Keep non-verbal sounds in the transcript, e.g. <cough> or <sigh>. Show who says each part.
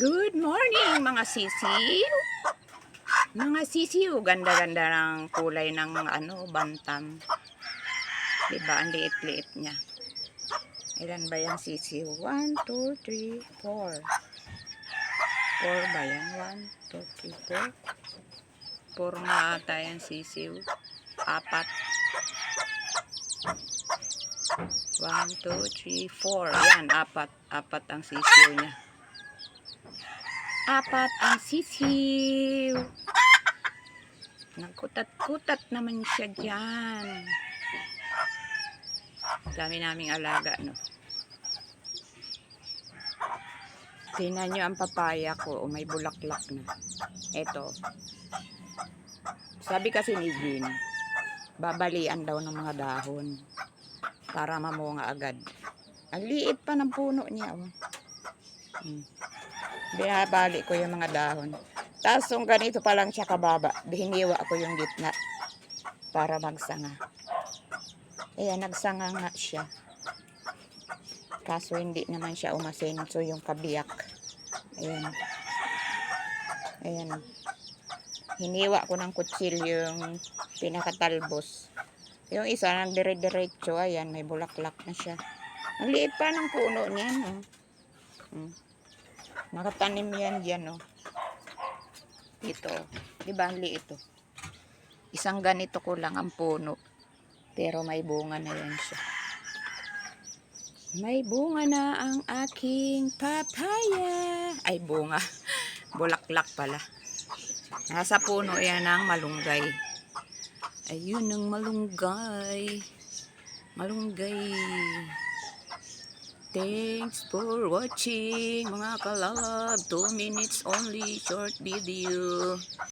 Speaker 1: Good morning mga sisiw. Mga sisiw, ganda-ganda ng kulay ng ano, bantam. Diba, ang liit-liit niya. Ilan ba yung sisiw? 1, 2, 3, 4. 4 ba yan? 1, 2, 3, 4. 4 nga ata yung sisiw. Apat. 1, 2, 3, 4. Yan, apat. Apat ang sisiw niya. Apat ang sisiw. Nagkutat-kutat naman siya dyan. Dami naming alaga, no? Tingnan nyo ang papaya ko. Oh, may bulaklak na. Ito. Sabi kasi ni Jean, babalian daw ng mga dahon para mamunga agad. Ang liit pa ng puno niya, oh. Hmm. Binabali ko yung mga dahon. Tapos kung ganito pa lang siya kababa, hiniwa ko yung gitna para magsanga. Ayan, nagsanga nga siya. Kaso hindi naman siya umasenso yung kabiyak. Ayan. Ayan. Hiniwa ko ng kutsilyo yung pinakatalbos. Yung isa nang dire-diretso, ayan, may bulaklak na siya. Ang liit pa ng puno niyan, oh. Hmm. Nakatanim yan dyan, oh. Ito. Di ba ang liit, oh. Isang ganito ko lang ang puno. Pero may bunga na yan siya. May bunga na ang aking papaya. Ay, bunga. <laughs> Bulaklak pala. Nasa puno yan ng malunggay. Ayun ang malunggay. Malunggay. Thanks for watching mga kalab. 2 minutes only short video.